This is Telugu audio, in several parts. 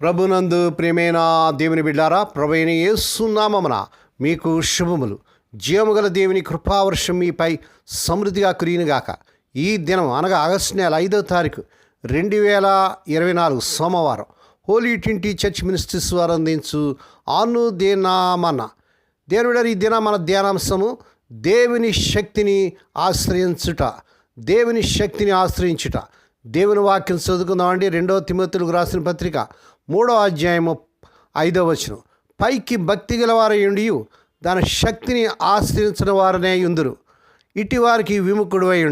ప్రభునందు ప్రియమైన దేవుని బిడ్డారా ప్రభైన ఏసునామమున మీకు శుభములు. జీవముగల దేవుని కృపావర్షం మీపై సమృద్ధిగా కురియునుగాక ఈ దినం అనగా ఆగస్టు నెల ఐదో తారీఖు రెండు వేల ఇరవై నాలుగు సోమవారం. హోలీ ట్వంటీ చర్చ్ మినిస్ట్రీస్ వారు అందించు ఆను దేనామన్న దేవుడు ఈ దిన మన ధ్యానాంశము దేవుని శక్తిని ఆశ్రయించుట. దేవుని శక్తిని ఆశ్రయించుట. దేవుని వాక్యం చదువుకుందామండి. రెండవ తిమ్మతులకు రాసిన పత్రిక మూడో అధ్యాయము ఐదో వచనం. పైకి భక్తి గలవారయుండి దాని శక్తిని ఆశ్రయించిన వారనే ఉందురు. ఇటు వారికి విముఖుడు అయి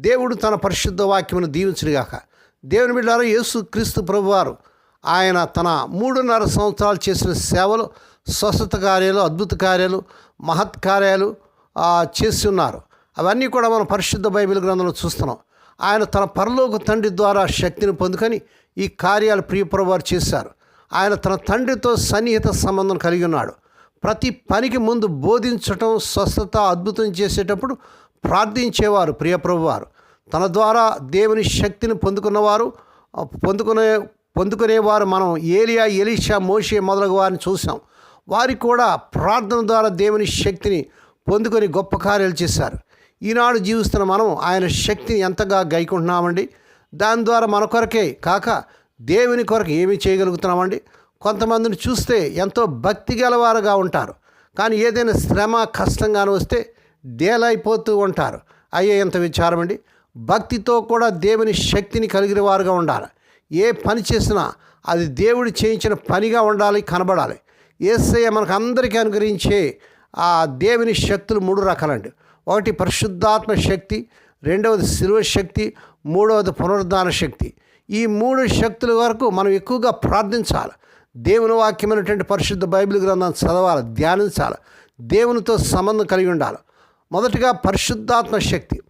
దేవుడు తన పరిశుద్ధ వాక్యమును దీవించుడుగాక దేవుని బిడ్డారు యేసు క్రీస్తు ప్రభువారు ఆయన తన మూడున్నర సంవత్సరాలు చేసిన సేవలు స్వస్థత కార్యాలు అద్భుత కార్యాలు మహత్ కార్యాలు చేస్తున్నారు చేసి ఉన్నారు. అవన్నీ కూడా మనం పరిశుద్ధ బైబిల్ గ్రంథంలో చూస్తున్నాం. ఆయన తన పరలోక తండ్రి ద్వారా శక్తిని పొందుకొని ఈ కార్యాలు ప్రియప్రభువారు చేశారు. ఆయన తన తండ్రితో సన్నిహిత సంబంధం కలిగి ఉన్నాడు. ప్రతి పనికి ముందు బోధించటం స్వస్థత అద్భుతం చేసేటప్పుడు ప్రార్థించేవారు ప్రియప్రభువారు తన ద్వారా దేవుని శక్తిని పొందుకున్నవారు పొందుకునే పొందుకునేవారు మనం ఏలియా ఎలీషా మోషే మొదలగు వారిని చూసాం వారి కూడా ప్రార్థన ద్వారా దేవుని శక్తిని పొందుకొని గొప్ప కార్యాలు చేశారు. ఈనాడు జీవిస్తున్న మనం ఆయన శక్తిని ఎంతగా గైకుంటున్నామండి? దాని ద్వారా మన కొరకే కాక దేవుని కొరకు ఏమి చేయగలుగుతున్నామండి? కొంతమందిని చూస్తే ఎంతో భక్తి గలవారుగా ఉంటారు. కానీ ఏదైనా శ్రమ కష్టంగాను వస్తే డేలైపోతూ ఉంటారు. అయ్యే ఎంత విచారం అండి భక్తితో కూడా దేవుని శక్తిని కలిగిన వారుగా ఉండాలి. ఏ పని చేసినా అది దేవుడు చేయించిన పనిగా ఉండాలి కనబడాలి. ఏసయ్య మనకు అందరికీ అనుగ్రహించే ఆ దేవుని శక్తులు మూడు రకాలండి. ఒకటి పరిశుద్ధాత్మ శక్తి రెండవది శిలువ శక్తి మూడవది పునరుద్ధాన శక్తి. ఈ మూడు శక్తుల వరకు మనం ఎక్కువగా ప్రార్థించాలి. దేవుని వాక్యమైనటువంటి పరిశుద్ధ బైబిల్ గ్రంథాన్ని చదవాలి ధ్యానించాలి. దేవునితో సంబంధం కలిగి ఉండాలి. మొదటిగా పరిశుద్ధాత్మ శక్తి.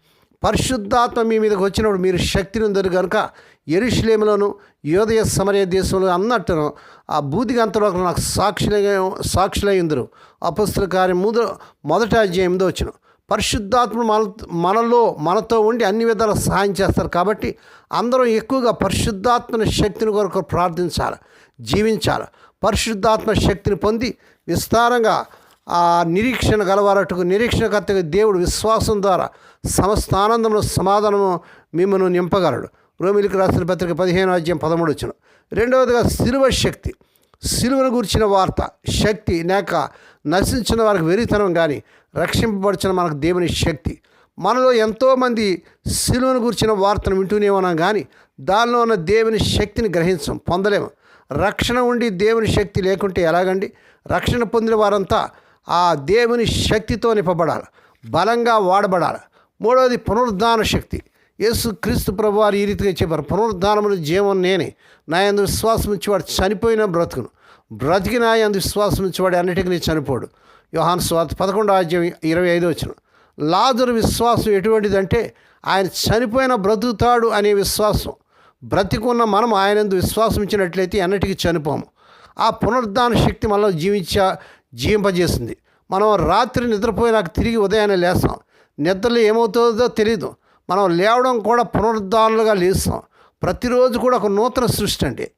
పరిశుద్ధాత్మ మీ మీదకి వచ్చినప్పుడు మీరు శక్తిని ఉందరు కనుక ఎరుషులేములోను యోదయ సమరయ దేశంలో అన్నట్టును ఆ బూదిగంతలో నాకు సాక్షులై సాక్షులై ఉందరు. అపస్తుల కార్యం ముందు మొదట అధ్యాయం ఎనిమిదో పరిశుద్ధాత్మ మన మనలో మనతో ఉండి అన్ని విధాల సహాయం చేస్తారు. కాబట్టి అందరం ఎక్కువగా పరిశుద్ధాత్మ శక్తిని కొరకు ప్రార్థించాలి జీవించాలి. పరిశుద్ధాత్మ శక్తిని పొంది విస్తారంగా ఆ నిరీక్షణ గలవారట్టుకు నిరీక్షణకర్తగా దేవుడు విశ్వాసం ద్వారా సమస్త ఆనందము సమాధానము మిమ్మల్ని నింపగలడు. రోమిలికి రాసిన పత్రిక పదిహేను అధ్యాయం పదమూడు వచ్చిన రెండవదిగా శిలువ శక్తి. సిలువను గురించిన వార్త శక్తి లేక నశించిన వారికి వెరితనం కానీ రక్షింపబడిచిన మనకు దేవుని శక్తి. మనలో ఎంతోమంది సిలువను గురించిన వార్తను వింటూనే ఉన్నాం కానీ దానిలో ఉన్న దేవుని శక్తిని గ్రహించం పొందలేము రక్షణ ఉండి దేవుని శక్తి లేకుంటే ఎలాగండి? రక్షణ పొందిన వారంతా ఆ దేవుని శక్తితో నింపబడాలి బలంగా వాడబడాలి. మూడవది పునరుద్ధాన శక్తి. యేసు క్రీస్తు ప్రభు వారు ఈ రీతిగా చెప్పారు పునరుద్ధానములు జీవం నేనే. నా ఎందు విశ్వాసం ఇచ్చేవాడు చనిపోయిన బ్రతుకును. బ్రతికి నా ఎందు విశ్వాసం ఇచ్చేవాడు అన్నిటికీ చనిపోడు. యోహాన్ స్వార్థ పదకొండు అధ్యాయం ఇరవై ఐదు వచ్చిన లాదురు విశ్వాసం ఎటువంటిదంటే ఆయన చనిపోయిన బ్రతుకుతాడు అనే విశ్వాసం. బ్రతికున్న మనం ఆయనందు విశ్వాసం ఇచ్చినట్లయితే అన్నిటికీ చనిపోము. ఆ పునరుద్ధాన శక్తి మనలో జీవించ జీవింపజేసింది. మనం రాత్రి నిద్రపోయినాక తిరిగి ఉదయాన్నే లేస్తాం. నిద్రలో ఏమవుతుందో తెలియదు మనం లేవడం కూడా పునరుద్ధానులుగా లేస్తాం. ప్రతిరోజు కూడా ఒక నూతన సృష్టి అండి.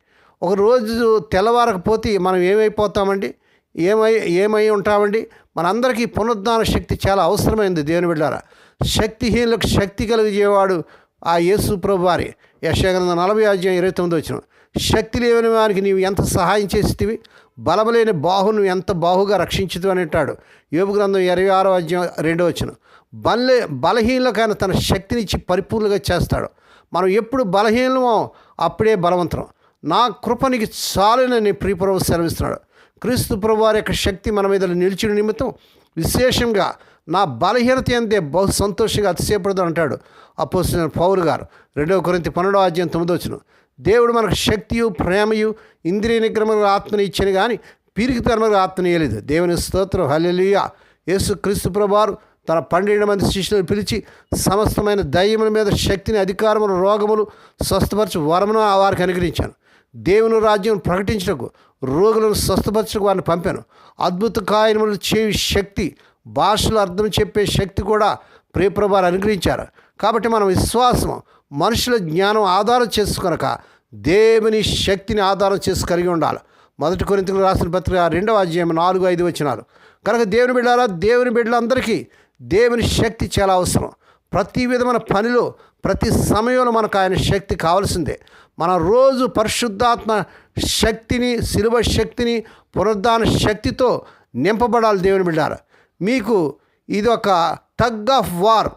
ఒక రోజు తెల్లవారకపోతే మనం ఏమైపోతామండి? ఏమై ఏమై ఉంటామండి? మనందరికీ పునరుద్ధాన శక్తి చాలా అవసరమైంది దేవుని బిడ్డారా. శక్తిహీనులకు శక్తి కలిగజేవాడు ఆ యేసు ప్రభు వారి యశగ్రంథం నలభై అధ్యాయం ఇరవై తొమ్మిది వచ్చిన. శక్తి లేని వారికి నీవు ఎంత సహాయం చేసితివి బలములేని బాహు నువ్వు ఎంత బాహుగా రక్షించుతు అని అంటాడు. యోగు గ్రంథం ఇరవై ఆరో అధ్యాయం రెండో వచ్చిన. బలే బలహీనకైనా తన శక్తినిచ్చి పరిపూర్ణంగా చేస్తాడు. మనం ఎప్పుడు బలహీనమో అప్పుడే బలవంతం నా కృపనికి చాలునని ప్రియప్రభు సెలవిస్తున్నాడు. క్రీస్తు ప్రభు వారి యొక్క శక్తి మన మీద నిలిచిన నిమిత్తం విశేషంగా నా బలహీనత అందే బహు సంతోషంగా అతిశయపడదు అంటాడు అపోసిన పౌరు గారు. రెండవ కొరింత పన్నెండో అధ్యాయం తొమ్మిదో వచ్చిన దేవుడు మనకు శక్తియు ప్రేమయు ఇంద్రియ నిగ్రహములు ఆత్మని ఇచ్చాను కానీ పీరికితనములు ఆత్మని ఇవ్వలేదు దేవుని స్తోత్రం. హల్లెలూయా. యేసు క్రీస్తు ప్రభువారు తన పన్నెండు మంది శిష్యులను పిలిచి సమస్తమైన దయ్యముల మీద శక్తిని అధికారములు రోగములు స్వస్థపరచు వరమును వారికి అనుగ్రహించాను. దేవుని రాజ్యం ప్రకటించటకు రోగులను స్వస్థపరచకు వారిని పంపాను. అద్భుత కాయములు చేయు శక్తి భాషలు అర్థం చెప్పే శక్తి కూడా ప్రియప్రభారు అనుగ్రహించారు. కాబట్టి మనం విశ్వాసం మనుషుల జ్ఞానం ఆధారం చేసుకొనక దేవుని శక్తిని ఆధారం చేసి కలిగి ఉండాలి. మొదటి కొరింతలు రాసిన పత్రిక రెండవ అధ్యాయం నాలుగు ఐదు వచ్చినారు కనుక దేవుని బిడ్డారా దేవుని బిడ్డలందరికీ దేవుని శక్తి చాలా అవసరం. ప్రతి విధమైన పనిలో ప్రతి సమయంలో మనకు ఆయన శక్తి కావాల్సిందే. మన రోజు పరిశుద్ధాత్మ శక్తిని శిలువ శక్తిని పునరుద్ధాన శక్తితో నింపబడాలి దేవుని బిడ్డారు. మీకు ఇది ఒక టగ్ ఆఫ్ వార్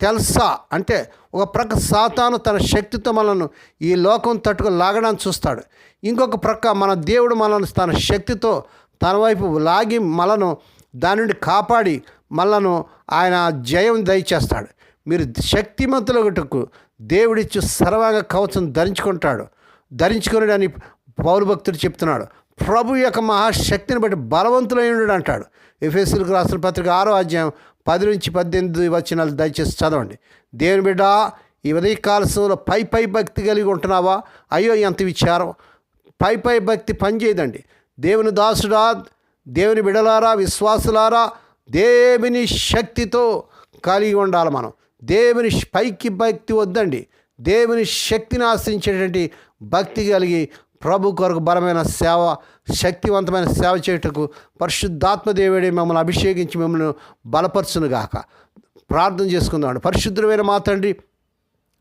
తెల్సా అంటే ఒక ప్రక్క సాతాను తన శక్తితో మనల్ని ఈ లోకం తట్టుకు లాగడానికి చూస్తాడు. ఇంకొక ప్రక్క మన దేవుడు మనల్ని తన శక్తితో తన వైపు లాగి మనను దాని నుండి కాపాడి మళ్ళను ఆయన జయం దయచేస్తాడు. మీరు శక్తిమంతులకు దేవుడిచ్చు సర్వాంగ కవచం ధరించుకుంటాడు. ధరించుకుని అని పౌరు భక్తుడు చెప్తున్నాడు. ప్రభు యొక్క మహాశక్తిని బట్టి బలవంతులైనడు అంటాడు. ఎఫ్ఎస్సీలకు రాసిన పత్రిక ఆరో అధ్యాయం పది నుంచి పద్దెనిమిది వచనాలు దయచేసి చదవండి. దేవుని బిడ్డ ఈ ఉదయ కాలశంలో పై పై భక్తి కలిగి ఉంటున్నావా? అయ్యో ఎంత విచారం. పై పై భక్తి పనిచేయదండి. దేవుని దాసుడా దేవుని బిడలారా విశ్వాసులారా దేవుని శక్తితో కలిగి ఉండాలి మనం. దేవుని పైకి భక్తి వద్దండి. దేవుని శక్తిని ఆశ్రయించేటువంటి భక్తి కలిగి ప్రభు కొరకు బలమైన సేవ శక్తివంతమైన సేవ చేయుటకు పరిశుద్ధాత్మ దేవుడే మమ్మల్ని అభిషేకించి మిమ్మల్ని బలపరచునుగాక. ప్రార్థన చేసుకుందాం పరిశుద్ధమైన మా తండ్రి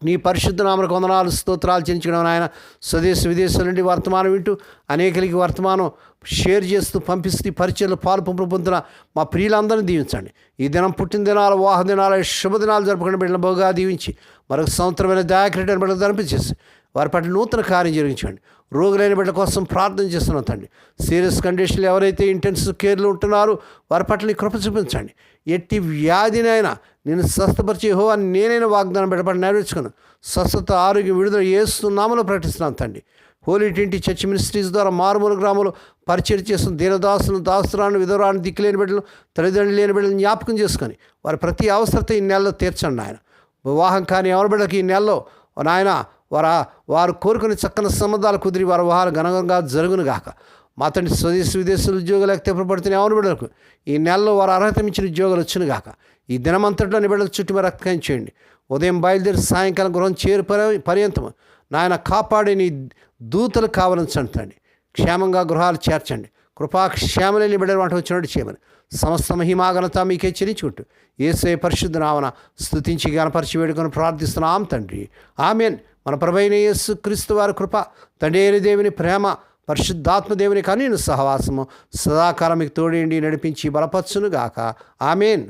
నీ పరిశుద్ధ నామకు వందనాలు స్తోత్రాలు చెల్లించడం ఆయన స్వదేశ విదేశాల నుండి వర్తమానం వింటూ అనేకలకి వర్తమానం షేర్ చేస్తూ పంపిస్తూ పరిచయలు పాలు పంపులు పొందుతున్న మా ప్రియులందరినీ దీవించండి. ఈ దినం పుట్టిన దినాలు వాహ దినాలు శుభదినాలు జరుపుకుని బిడ్డల బహుగా దీవించి మరొక సంవత్సరమైన దయాక్రీడని బిడ్డలు ధనిపించేసి వారి పట్ల నూతన కార్యం జరిగించండి. రోగులైన బిడ్డల కోసం ప్రార్థన చేస్తున్నాం తండ్రి. సీరియస్ కండిషన్లు ఎవరైతే ఇంటెన్సివ్ కేర్లు ఉంటున్నారో వారి పట్ల కృప చూపించండి. ఎట్టి వ్యాధినైనా నేను స్వస్థపరిచే హో అని నేనైనా వాగ్దానం పెట్టబడి నెరవేర్చుకున్నాను. స్వస్థత ఆరోగ్యం విడుదల చేస్తున్నామని ప్రకటిస్తున్నాను తండ్రి. హోలీ ట్వంటీ చర్చ్ మినిస్ట్రీస్ ద్వారా మారుమూల గ్రామంలో పరిచయం చేస్తున్న దీనదాసును దాసురాన్ని విధవరాన్ని దిక్కులేని బిడ్డలు తల్లిదండ్రులు లేని బిడ్డలు జ్ఞాపకం చేసుకొని వారి ప్రతి అవసరత ఈ నెలలో తీర్చండి ఆయన వివాహం కానీ ఎవరి బిడ్డకి ఈ నెలలో నాయన వారా వారు కోరుకుని చక్కని సంబంధాలు కుదిరి వారి వాహాలు ఘనంగా జరుగును గాక. మా తండ్రి స్వదేశ విదేశీ ఉద్యోగాలు ఎక్కిపడుతున్న ఎవరి బిడ్డలకు ఈ నెలలో వారు అర్హత మించిన ఉద్యోగాలు వచ్చిన గాక. ఈ దినమంతట్లో బిడ్డల చుట్టూ మీరు రక్తం చేయండి. ఉదయం బయలుదేరి సాయంకాలం గృహం చేరు పర్యంతం నాయన కాపాడి నీ దూతలు కావాలని తండ్రి క్షేమంగా గృహాలు చేర్చండి. కృపాక్షేమలేని బిడ్డలు వంట వచ్చినట్టు చేయమని సమస్త మహిమాగనత మీకే చెల్లించుకుంటూ ఏసే పరిశుద్ధ నామన స్థుతించి గణపరిచి వేడుకొని ప్రార్థిస్తున్నాం తండ్రి. ఆమెన్. మన ప్రభైన యేసు క్రీస్తు వారి కృప తండ్రి దేవుని ప్రేమ పరిశుద్ధాత్మ దేవుని సహవాసము సదాకాలం మీకు తోడేండి నడిపించి బలపరచునుగాక. ఆమెన్.